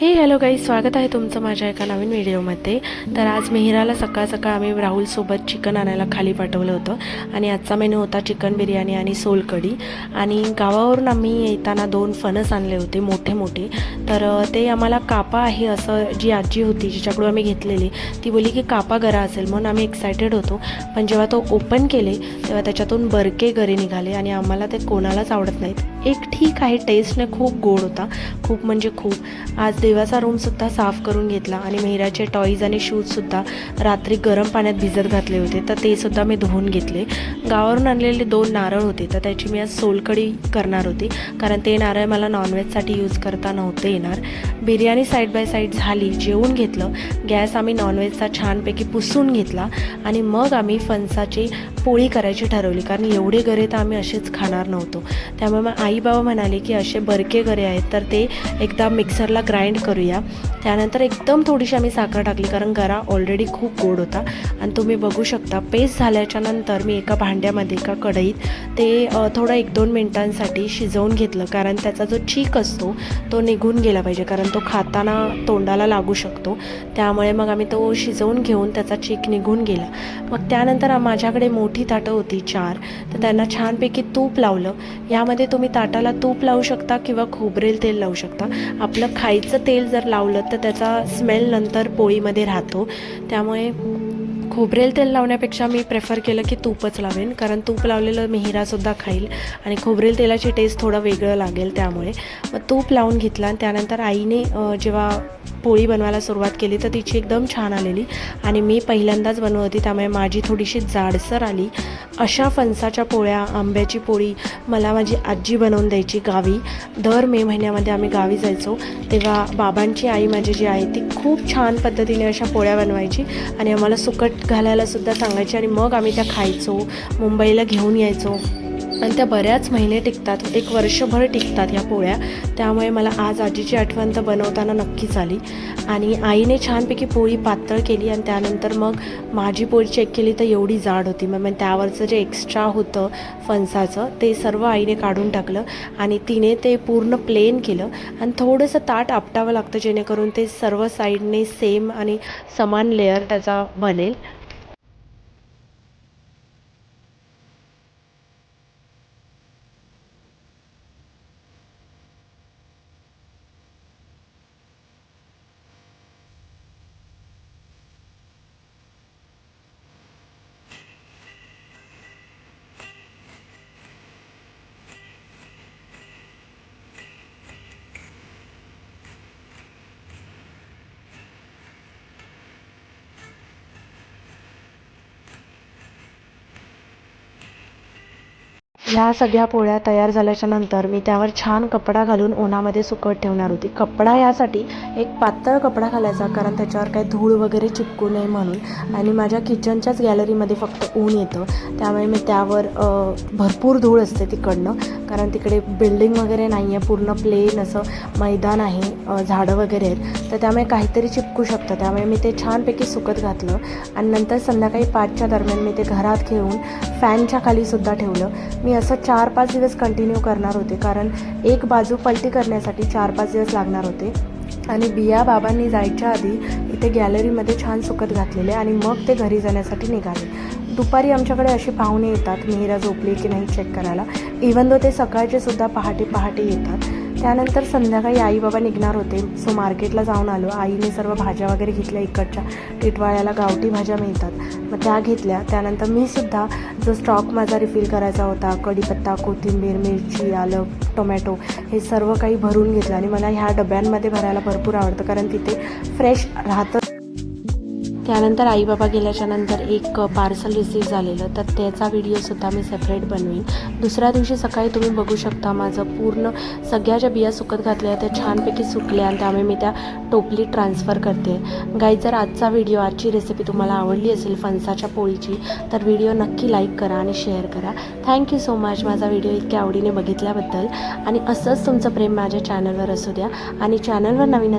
हे हॅलो गाई स्वागत आहे तुमचं माझ्या एका नवीन व्हिडिओमध्ये. तर आज मिहिराला सकाळ सकाळ आम्ही राहुलसोबत चिकन आणायला खाली पाठवलं होतं. आणि आजचा मेनू होता चिकन बिर्याणी आणि सोलकढी आणि गावावरून आम्ही येताना दोन फणस आणले होते मोठे मोठे. तर ते आम्हाला कापा आहे असं जी आजी होती जिच्याकडून आम्ही घेतलेली ती बोली की कापा गरा असेल. म्हणून आम्ही एक्सायटेड होतो. पण जेव्हा तो ओपन केले तेव्हा त्याच्यातून बरके गरे निघाले आणि आम्हाला ते कोणालाच आवडत नाहीत. एक ठीक आहे टेस्टने खूप गोड होता. खूप म्हणजे खूप. आज देवाचा रूमसुद्धा साफ करून घेतला आणि मेहराचे टॉईज आणि शूजसुद्धा रात्री गरम पाण्यात भिजत घातले होते. तर ते सुद्धा मी धुवून घेतले. गावावरून आणलेले दोन नारळ होते. तर त्याची मी आज सोलकढी करणार होती. कारण ते नारळ मला नॉनव्हेजसाठी यूज करता नव्हते येणार. बिर्याणी साईड बाय साईड झाली जेवून घेतलं. गॅस आम्ही नॉनव्हेजचा छानपैकी पुसून घेतला. आणि मग आम्ही फणसाची पोळी करायची ठरवली. कारण एवढे गरे तर आम्ही असेच खाणार नव्हतो. त्यामुळे मग आई बाबा म्हणाले की असे बरके गरे आहेत तर ते एकदा मिक्सरला ग्राइंड करूया. त्यानंतर एकदम थोडीशी आम्ही साखर टाकली कारण गरा ऑलरेडी खूप गोड होता. आणि तुम्ही बघू शकता पेस्ट झाल्याच्यानंतर मी एका भांड्यामध्ये एका कढईत ते थोडं एक दोन मिनटांसाठी शिजवून घेतलं. कारण त्याचा जो चीक असतो तो निघून गेला पाहिजे. कारण तो खाताना तोंडाला लागू शकतो. त्यामुळे मग आम्ही तो शिजवून घेऊन त्याचा चीक निघून गेला. मग त्यानंतर माझ्याकडे मोठी मोठी ताटं होती चार. तर त्यांना छानपैकी तूप लावलं. यामध्ये तुम्ही ताटाला तूप लावू शकता किंवा खोबरेल तेल लावू शकता. आपलं खायचं तेल जर लावलं तर त्याचा स्मेल नंतर पोळीमध्ये राहतो. त्यामुळे खोबरेल तेल लावण्यापेक्षा मी प्रेफर केलं की तूपच लावेन. कारण तूप लावलेलं मिहिरासुद्धा खाईल आणि खोबरेल तेलाची टेस्ट थोडं वेगळं लागेल त्यामुळे. मग तूप लावून घेतला आणि त्यानंतर आईने जेव्हा पोळी बनवायला सुरुवात केली तर तिची एकदम छान आलेली. आणि मी पहिल्यांदाच बनवत होती त्यामुळे माझी थोडीशी जाडसर आली. अशा फणसाच्या पोळ्या आंब्याची पोळी मला माझी आजी बनवून द्यायची गावी. दर मे महिन्यामध्ये आम्ही गावी जायचो. तेव्हा बाबांची आई माझी जी आहे ती खूप छान पद्धतीने अशा पोळ्या बनवायची आणि आम्हाला सुकट घालायला सुद्धा सांगायचे आणि मग आम्ही त्या खायचो मुंबईला घेऊन यायचो. आणि त्या बऱ्याच महिने टिकतात एक वर्षभर टिकतात ह्या पोळ्या. त्यामुळे मला आज आजीची आठवण तर बनवताना नक्कीच आली. आणि आईने छानपैकी पोळी पातळ केली आणि त्यानंतर मग माझी पोळी चेक केली तर एवढी जाड होती. मग त्यावरचं जे एक्स्ट्रा होतं फणसाचं ते सर्व आईने काढून टाकलं आणि तिने ते पूर्ण प्लेन केलं. आणि थोडंसं ताट आपटावं लागतं जेणेकरून ते सर्व साईडने सेम आणि समान लेअर त्याचा बनेल. ह्या सगळ्या पोळ्या तयार झाल्याच्यानंतर मी त्यावर छान कपडा घालून उन्हामध्ये सुकत ठेवणार होती. कपडा यासाठी एक पातळ कपडा घालायचा कारण त्याच्यावर काही धूळ वगैरे चिपकू नये म्हणून. आणि माझ्या किचनच्याच गॅलरीमध्ये फक्त ऊन येतं. त्यामुळे मी त्यावर भरपूर धूळ असते तिकडनं. कारण तिकडे बिल्डिंग वगैरे नाही आहे पूर्ण प्लेन असं मैदान आहे झाडं वगैरे आहेत. तर त्यामुळे काहीतरी चिपकू शकतं. त्यामुळे मी ते छानपैकी सुकत घातलं. आणि नंतर संध्याकाळी पाचच्या दरम्यान मी ते घरात घेऊन फॅनच्या खालीसुद्धा ठेवलं. मी असं असं चार पाच दिवस कंटिन्यू करणार होते. कारण एक बाजू पलटी करण्यासाठी चार पाच दिवस लागणार होते. आणि बिया बाबांनी जायच्या आधी इथे गॅलरीमध्ये छान सुकत घातलेले आणि मग ते घरी जाण्यासाठी निघाले. दुपारी आमच्याकडे असे पाहुणे येतात. मिहिरा झोपली की नाही चेक करायला. इवन दो ते सकाळचे सुद्धा पहाटे पहाटे येतात. त्यानंतर संध्याकाळी आई बाबा निघणार होते. सो मार्केटला जाऊन आलो. आईने सर्व भाज्या वगैरे घेतल्या इकडच्या. टिटवाळ्याला गावठी भाज्या मिळतात. मग त्या घेतल्या. त्यानंतर मी सुद्धा जो स्टॉक माझा रिफिल करायचा होता कढीपत्ता कोथिंबीर मिरची आलं टोमॅटो हे सर्व काही भरून घेतलं. आणि मला ह्या डब्यांमध्ये भरायला भरपूर आवडतं. कारण तिथे फ्रेश राहतं. त्यानंतर आईबाबा गेल्याच्यानंतर गेल्याच्यानंतर एक पार्सल रिसीव झालेलं. तर त्याचा व्हिडिओसुद्धा मी सेपरेट बनवीन. दुसऱ्या दिवशी सकाळी तुम्ही बघू शकता माझं पूर्ण सगळ्या ज्या बिया सुकत घातल्या त्या छानपैकी सुकल्या आणि त्यामुळे मी त्या टोपली ट्रान्सफर करते. गाई जर आजचा व्हिडिओ आजची रेसिपी तुम्हाला आवडली असेल फणसाच्या पोळीची तर व्हिडिओ नक्की लाईक करा आणि शेअर करा. थँक्यू सो मच माझा व्हिडिओ इतक्या आवडीने बघितल्याबद्दल. आणि असंच तुमचं प्रेम माझ्या चॅनलवर असू द्या. आणि चॅनलवर नवीन